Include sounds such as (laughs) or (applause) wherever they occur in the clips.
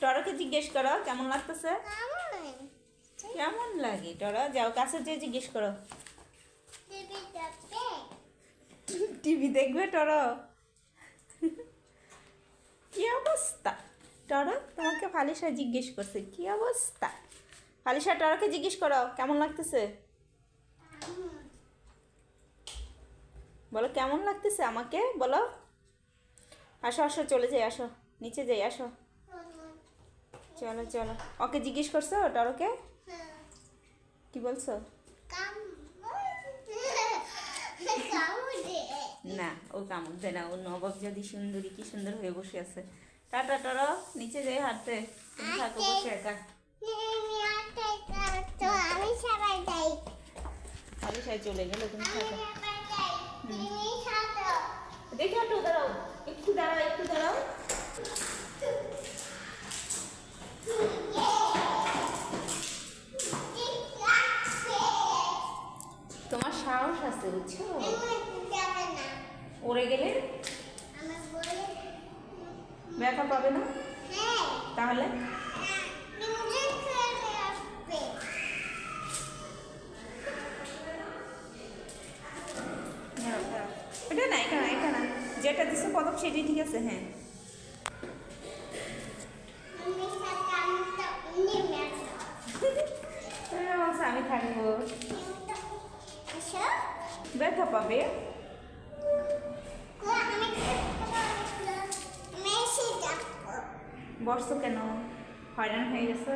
টরাকে জিজ্ঞেস করো কেমন লাগতেছে? কেমন? লাগে? টরা যাও কাছে যে জিজ্ঞেস করো। টিভি দেখবে টর? কি অবস্থা? টর তোমাকে ফালিশা জিজ্ঞেস করছে কি অবস্থা? ফালিশা টরাকে জিজ্ঞেস করো কেমন লাগতেছে? বলো কেমন লাগতেছে আমাকে? বলো। আসো আসো চলে যাই আসো। নিচে যাই, আসো। চলো চলো। ওকে জিজ্ঞেস করছ টরকে? কি বলছো? না, ও কামড় দেয় না, ও নবাব যদি সুন্দরী, কি সুন্দর হয়ে বসে আছে। টাটা, টর, নিচে যাই হাঁটতে। তুমি থাকো, বসে একা। আমি সাই চলে গেলে তুমি থাকো। দেখে একটু দাঁড়াও। একটু দাঁড়াও একটু দাঁড়াও তোমার সাহস আছে বুঝছ ওরে গেলে ব্যথা পাবে না? তাহলে? দাঁড়াও, দাঁড়াও। এটা না এটা না এটা না। যেটা দিচ্ছে পদক সেটাই ঠিক আছে হ্যাঁ। বলছো আমি থাকব। ব্যথা পাবে? বসছো কেন? হয়রান হয়ে গেছো?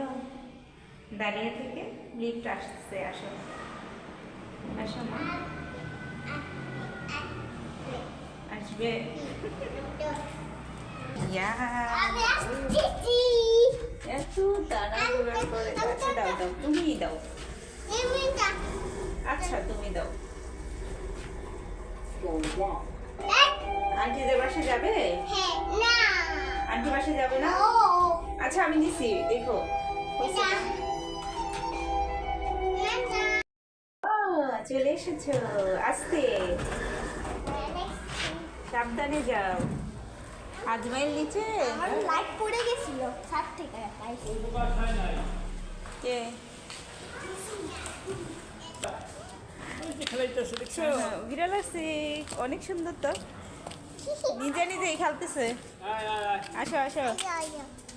দাঁড়িয়ে থেকে লিফট আসছে আসো। আসো মা। আসবে। এত তাড়াহুড়া করে। আচ্ছা দাও দাও তুমিই দাও। আচ্ছা তুমি দাও। আন্টিদের বাসা যাবে? আন্টি বাসা যাবে না? আচ্ছা আমি দিছি দেখো। চলে এসেছ আসতে। সাবধানে যাও। আজমাইল নিচে? লাইট পড়ে গেছিল ছাদ থেকে কে? বিড়াল আছে অনেক সুন্দর তো। নিজে নিজেই খেলতেছে আসো আসো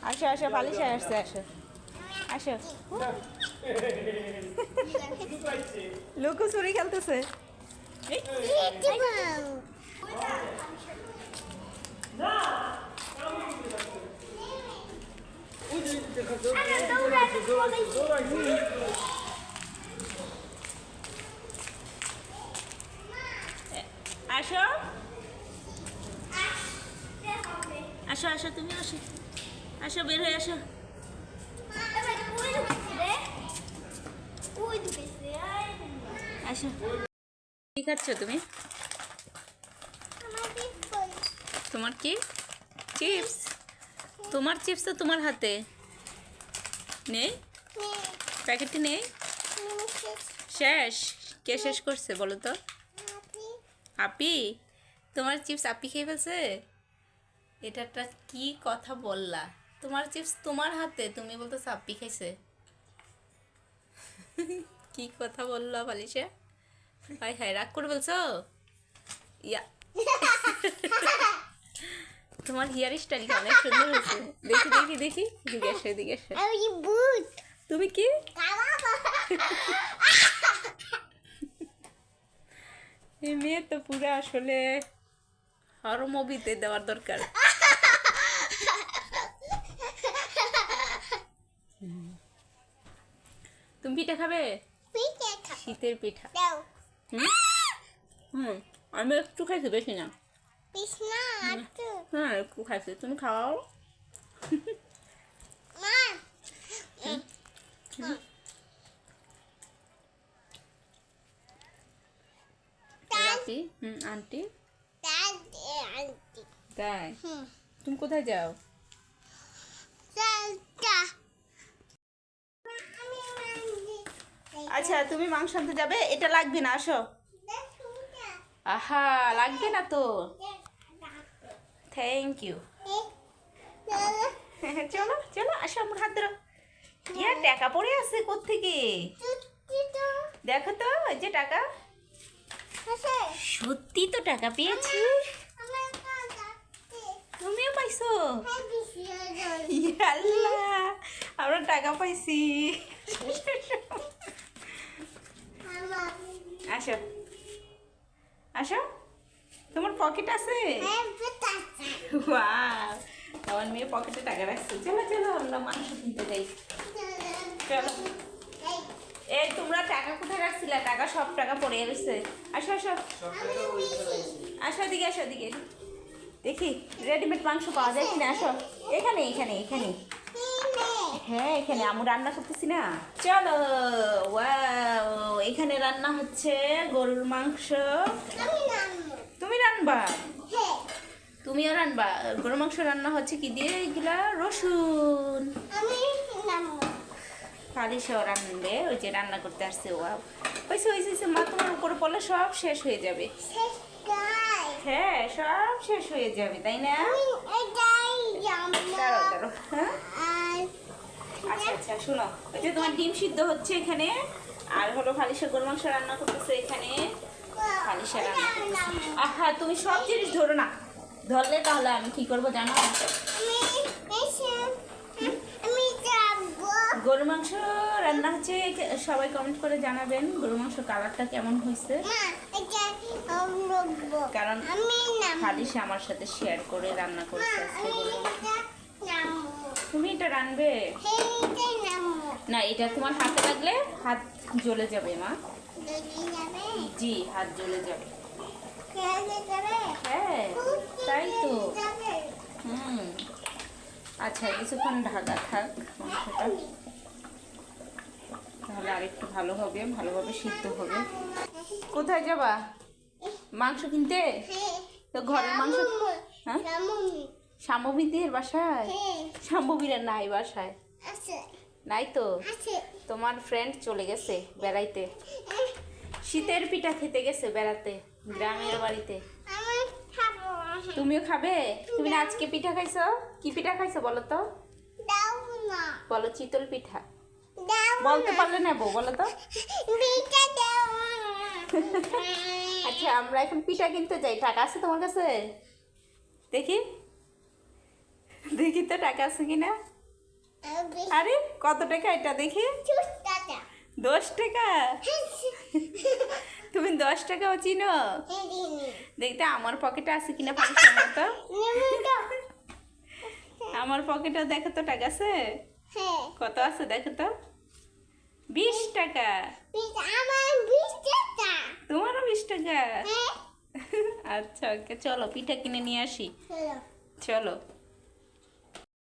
আসো আসো পালিশে আসছে আসো আসো লুকোচুরি খেলতেছে এই, আসো আসো আসো তুমি আসো। আসো বের হয়ে আসো। আসো। কি খাচ্ছ তুমি? তোমার কি? চিপস। তোমার চিপস তো তোমার হাতে। নেই? প্যাকেটটি নেই? শেষ। কে শেষ করছে বলো তো? আপি। তোমার চিপস আপি খেয়ে ফেলছে? এটা একটা কি কথা বললা? তোমার চিপস তোমার হাতে তুমি বলতো আপি খাইছে। কি কথা বলল বালিশে? হাই হাই রাগ করে বলছো? ইয়া। তোমার হেয়ার স্টাইলটা অনেক সুন্দর হয়েছে। দেখি দেখি দেখি এদিকে এসো এদিকে এসো। তুমি কি? এই মেয়ে তো পুরো আসলে হর মুভিতে দেওয়ার দরকার। পিঠা খাবে? শীতের পিঠা। হুম? আমি একটু খাইছি বেশি না। হ্যাঁ একটু খাইছি তুমি হুম। আন্টি। আন্টি। তাই? তুমি কোথায় যাও? আচ্ছা তুমি মাংস আনতে যাবে? এটা লাগবে না আসো। আহা লাগবে না তো। থ্যাংক ইউ চলো চলো আসো আমার হাত ধরো। ইয়া টাকা পড়ে আছে কোত্থেকে? দেখো তো ওই যে টাকা। সত্যি তো টাকা পেয়েছি। তুমিও পাইছো? হ্যাঁ আমরা টাকা পাইছি। (laughs) আসো। আসো। তোমার পকেট আছে? হ্যাঁ আমার মেয়ে পকেটে টাকা রাখছে। চলো চলো আমরা মাংস কিনতে যাই। চলো। এই এই তোমরা টাকা কোথায় রাখছিলা? টাকা সব টাকা পড়ে গেছে। আসো আসো। আসো দিকে আসো দিকে দেখি রেডিমেড মাংস পাওয়া যায় কিনা? আসো। এখানে এখানে এখানে। হ্যাঁ এখানে আমি রান্না করতেছি না। চলো ওয়াও এখানে রান্না হচ্ছে গরুর মাংস। তুমি রান্নবা হ্যাঁ। তুমিও রান্নবা গরুর মাংস রান্না হচ্ছে কি দিয়ে? এগুলা রসুন। পালিশও রান্নবে ওই যে রান্না করতে আসছে ওয়াও। হয়েছে হয়েছে হয়েছে মা তোমার উপরে পড়লে সব শেষ হয়ে যাবে। হ্যাঁ সব শেষ হয়ে যাবে তাই না? দাঁড়াও দাঁড়াও হ্যাঁ? আচ্ছা আচ্ছা শোনো। ওই যে তোমার ডিম সিদ্ধ হচ্ছে এখানে আর হলো ফালিশা গরু মাংস রান্না করতেছে এখানে। ফালিশা রান্না আহা তুমি সব জিনিস ধরো না। ধরলে তাহলে আমি কি করব জানো? গরু মাংস রান্না হচ্ছে সবাই কমেন্ট করে জানাবেন গরু মাংস কালারটা কেমন হয়েছে। কারণ আমি আমার সাথে শেয়ার করে রান্না মা করছে আজকে গরু মাংস। তুমি এটা রানবে? না, এটা তোমার হাতে লাগলে হাত জ্বলে যাবে, মা। জি, হাত জ্বলে যাবে। হ্যাঁ তাই তো। হুম। আচ্ছা কিছুক্ষণ ঢাকা থাক মাংসটা তাহলে আরেকটু ভালো হবে, ভালোভাবে সিদ্ধ হবে। কোথায় যাবা? মাংস কিনতে? তো ঘরের মাংস হ্যাঁ? শাম্ভবীদের বাসায়? হ্যাঁ। শাম্ভবীরা নাই বাসায়? আছে। নাই তো? আছে। তোমার ফ্রেন্ড চলে গেছে বেড়াইতে। শীতের পিঠা খেতে গেছে বেড়াতে গ্রামের বাড়িতে। তুমিও খাবে? তুমি না আজকে পিঠা খাইছো? কি পিঠা খাইছো বলো তো? বলো চিতল পিঠা। বলতে পারলে নেব বলো তো। আচ্ছা আমরা এখন পিঠা কিনতে যাই। টাকা আছে তোমার কাছে? দেখি। দেখি তো টাকা আছে কিনা? আরে কত টাকা এটা দেখি? দশ টাকা? (laughs) তুমি দশ টাকাও চিনো? দেখতে আমার পকেটে আছে কিনা পাঁচশো মতো আমার পকেটে দেখো তো টাকা আছে? হ্যাঁ। কত আছে দেখো তো? বিশ টাকা। আমার বিস্তাটা তোমারও বিশ টাকা? হ্যাঁ। আচ্ছা ওকে চলো পিঠা কিনে নিয়ে আসি। চলো।